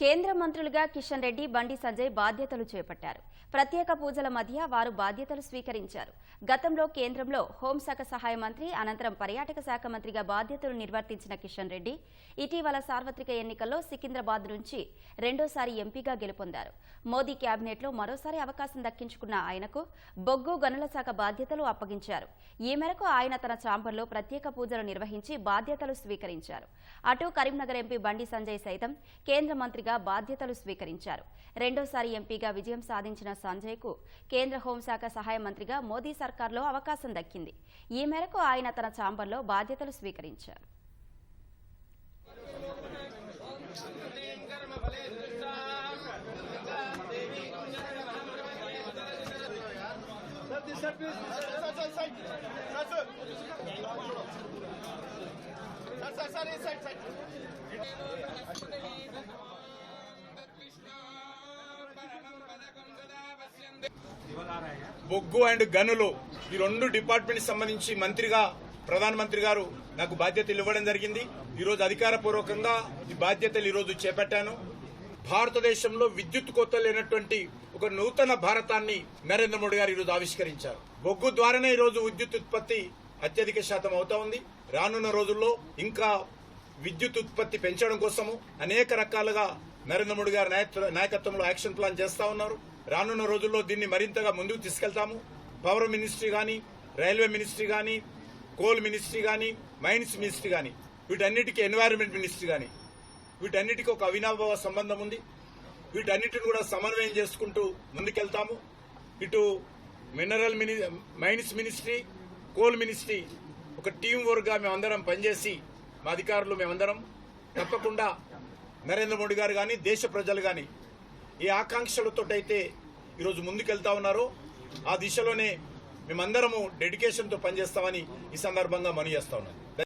కేంద్ర మంత్రులుగా కిషన్ రెడ్డి బండి సంజయ్ బాధ్యతలు చేపట్టారు. ప్రత్యేక పూజల మధ్య వారు బాధ్యతలు స్వీకరించారు. గతంలో కేంద్రంలో హోంశాఖ సహాయ మంత్రి అనంతరం పర్యాటక శాఖ మంత్రిగా బాధ్యతలు నిర్వర్తించిన కిషన్ రెడ్డి ఇటీవల సార్వత్రిక ఎన్నికల్లో సికింద్రాబాద్ నుంచి రెండోసారి ఎంపీగా గెలుపొందారు. మోదీ కేబినెట్లో మరోసారి అవకాశం దక్కించుకున్న ఆయనకు బొగ్గు గనుల శాఖ బాధ్యతలు అప్పగించారు. ఈ మేరకు ఆయన తన ఛాంబర్లో ప్రత్యేక పూజలు నిర్వహించి బాధ్యతలు స్వీకరించారు. అటు కరీంనగర్ ఎంపీ బండి సంజయ్ సైతం కేంద్ర మంత్రి మంత్రిగా బాధ్యతలు స్వీకరించారు రెండోసారి ఎంపీగా విజయం సాధించిన సంజయ్కు కేంద్ర హోంశాఖ సహాయ మంత్రిగా మోదీ సర్కార్లో అవకాశం దక్కింది ఈ మేరకు ఆయన తన ఛాంబర్లో బాధ్యతలు స్వీకరించారు Sir. Sir, sir. Sir, sir. బొగ్గు అండ్ గనులు ఈ రెండు డిపార్ట్మెంట్ సంబంధించి మంత్రిగా ప్రధానమంత్రి గారు నాకు బాధ్యతలు ఇవ్వడం జరిగింది. ఈరోజు అధికారపూర్వకంగా ఈ బాధ్యతలు ఈరోజు చేపట్టాను. భారతదేశంలో విద్యుత్ కొత్త లేనటువంటి ఒక నూతన భారతాన్ని నరేంద్ర మోడీ గారు ఈరోజు ఆవిష్కరించారు. బొగ్గు ద్వారానే ఈరోజు విద్యుత్ ఉత్పత్తి అత్యధిక శాతం అవుతా ఉంది. రానున్న రోజుల్లో ఇంకా విద్యుత్ ఉత్పత్తి పెంచడం కోసము అనేక రకాలుగా నరేంద్ర మోడీ గారి నాయకత్వంలో యాక్షన్ ప్లాన్ చేస్తా ఉన్నారు. రానున్న రోజుల్లో దీన్ని మరింతగా ముందుకు తీసుకెళ్తాము. పవర్ మినిస్ట్రీ కానీ రైల్వే మినిస్ట్రీ కానీ కోల్ మినిస్ట్రీ కానీ మైన్స్ మినిస్ట్రీ కానీ వీటన్నిటికీ ఎన్వైరన్మెంట్ మినిస్ట్రీ కానీ వీటన్నిటికీ ఒక అవినాభావ సంబంధం ఉంది. వీటన్నిటిని కూడా సమన్వయం చేసుకుంటూ ముందుకెళ్తాము. ఇటు mineral mini mines ministry coal ministry ఒక టీం వర్క్గా మేమందరం పనిచేసి మా అధికారులు మేమందరం తప్పకుండా నరేంద్ర మోడీ గారు కానీ దేశ ప్రజలు కానీ ఏ ఆకాంక్షలతోటైతే ఈరోజు ముందుకెళ్తా ఉన్నారో ఆ దిశలోనే మేమందరము డెడికేషన్తో పనిచేస్తామని ఈ సందర్భంగా మనవి చేస్తా ఉన్నాను